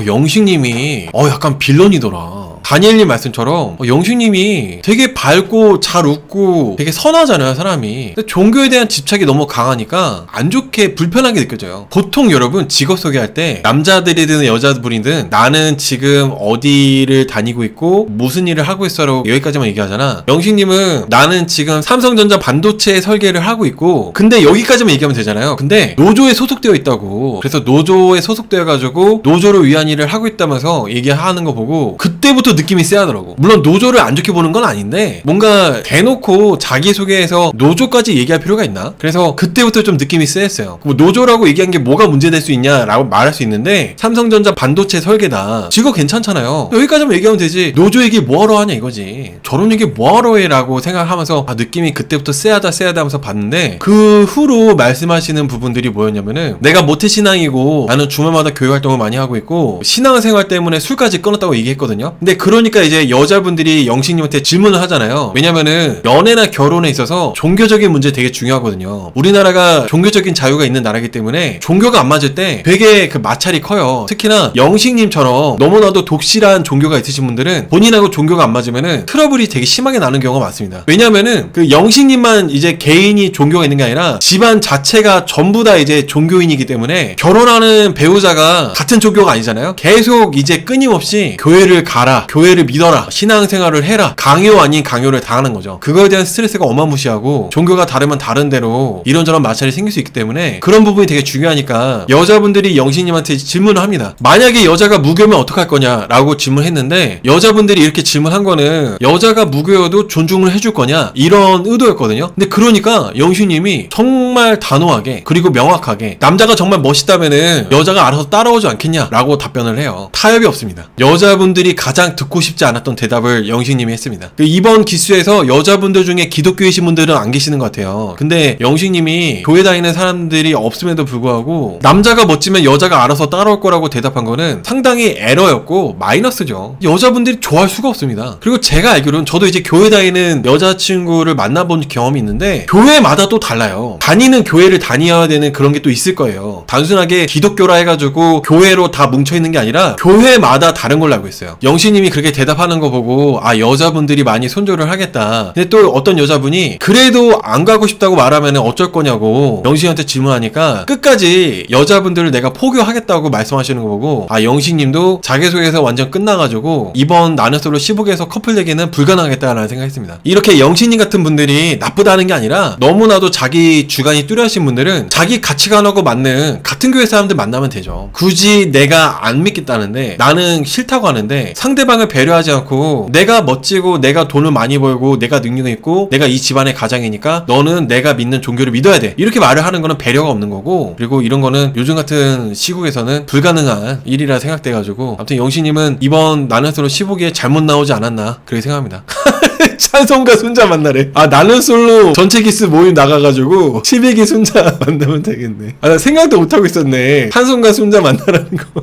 아, 영식님이 어 약간 빌런이더라. 다니엘님 말씀처럼 어, 영식님이 되게 밝고 잘 웃고 되게 선하잖아요 사람이. 근데 종교에 대한 집착이 너무 강하니까 안 좋게 불편하게 느껴져요. 보통 여러분 직업 소개할 때 남자들이든 여자분이든 나는 지금 어디를 다니고 있고 무슨 일을 하고 있어라고 여기까지만 얘기하잖아. 영식님은 나는 지금 삼성전자 반도체 설계를 하고 있고 근데 여기까지만 얘기하면 되잖아요. 근데 노조에 소속되어 있다고. 그래서 노조에 소속되어 가지고 노조를 위한 일을 하고 있다면서 얘기하는 거 보고 그 때부터 느낌이 쎄하더라고. 물론 노조를 안 좋게 보는 건 아닌데 뭔가 대놓고 자기소개해서 노조까지 얘기할 필요가 있나? 그래서 그때부터 좀 느낌이 쎄했어요. 뭐 노조라고 얘기한 게 뭐가 문제될 수 있냐라고 말할 수 있는데 삼성전자 반도체 설계다. 직업 괜찮잖아요. 여기까지만 얘기하면 되지. 노조 얘기 뭐하러 하냐 이거지. 저런 얘기 뭐하러 해 라고 생각하면서 아, 느낌이 그때부터 쎄하다 쎄하다 하면서 봤는데 그 후로 말씀하시는 부분들이 뭐였냐면은 내가 모태신앙이고 나는 주말마다 교회 활동을 많이 하고 있고 신앙생활 때문에 술까지 끊었다고 얘기했거든요 근데 그러니까 이제 여자분들이 영식님한테 질문을 하잖아요. 왜냐면은 연애나 결혼에 있어서 종교적인 문제 되게 중요하거든요. 우리나라가 종교적인 자유가 있는 나라기 때문에 종교가 안 맞을 때 되게 그 마찰이 커요. 특히나 영식님처럼 너무나도 독실한 종교가 있으신 분들은 본인하고 종교가 안 맞으면은 트러블이 되게 심하게 나는 경우가 많습니다. 왜냐면은 그 영식님만 이제 개인이 종교가 있는 게 아니라 집안 자체가 전부 다 이제 종교인이기 때문에 결혼하는 배우자가 같은 종교가 아니잖아요. 계속 이제 끊임없이 교회를 가라 교회를 믿어라 신앙생활을 해라 강요 아닌 강요를 당하는 거죠. 그거에 대한 스트레스가 어마무시하고 종교가 다르면 다른 대로 이런저런 마찰이 생길 수 있기 때문에 그런 부분이 되게 중요하니까 여자분들이 영신님한테 질문을 합니다. 만약에 여자가 무교면 어떡할 거냐라고 질문했는데 여자분들이 이렇게 질문한 거는 여자가 무교여도 존중을 해줄 거냐 이런 의도였거든요. 근데 그러니까 영신님이 정말 단호하게 그리고 명확하게 남자가 정말 멋있다면은 여자가 알아서 따라오지 않겠냐라고 답변을 해요. 타협이 없습니다. 여자분들이 가장 듣고 싶지 않았던 대답을 영식님이 했습니다. 그 이번 기수에서 여자분들 중에 기독교이신 분들은 안 계시는 것 같아요. 근데 영식님이 교회 다니는 사람들이 없음에도 불구하고 남자가 멋지면 여자가 알아서 따라올 거라고 대답한 거는 상당히 에러였고 마이너스죠. 여자분들이 좋아할 수가 없습니다. 그리고 제가 알기로는 저도 이제 교회 다니는 여자친구를 만나본 경험이 있는데 교회마다 또 달라요. 다니는 교회를 다녀야 되는 그런 게 또 있을 거예요. 단순하게 기독교라 해가지고 교회로 다 뭉쳐 있는 게 아니라 교회마다 다른 걸로 알고 있어요. 영 신님이 그렇게 대답하는 거 보고 아 여자분들이 많이 손절을 하겠다. 근데 또 어떤 여자분이 그래도 안 가고 싶다고 말하면 어쩔 거냐고 영신한테 질문하니까 끝까지 여자분들을 내가 포교하겠다고 말씀하시는 거 보고 아 영신님도 자기소개에서 완전 끝나가지고 이번 나는 솔로 15개에서 커플 얘기는 불가능하겠다라는 생각했습니다. 이렇게 영신님 같은 분들이 나쁘다는 게 아니라 너무나도 자기 주관이 뚜렷하신 분들은 자기 가치관하고 맞는 같은 교회 사람들 만나면 되죠. 굳이 내가 안 믿겠다는데 나는 싫다고 하는데 상 대방을 배려하지 않고 내가 멋지고 내가 돈을 많이 벌고 내가 능력 있고 내가 이 집안의 가장이니까 너는 내가 믿는 종교를 믿어야 돼. 이렇게 말을 하는 거는 배려가 없는 거고 그리고 이런 거는 요즘 같은 시국에서는 불가능한 일이라 생각돼가지고 아무튼 영신님은 이번 나는 솔로 15기에 잘못 나오지 않았나 그렇게 생각합니다. 찬송가 순자 만나래. 아 나는 솔로 전체 기스 모임 나가가지고 12기 순자 만나면 되겠네. 아 나 생각도 못하고 있었네. 찬송가 순자 만나라는 거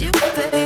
you, baby.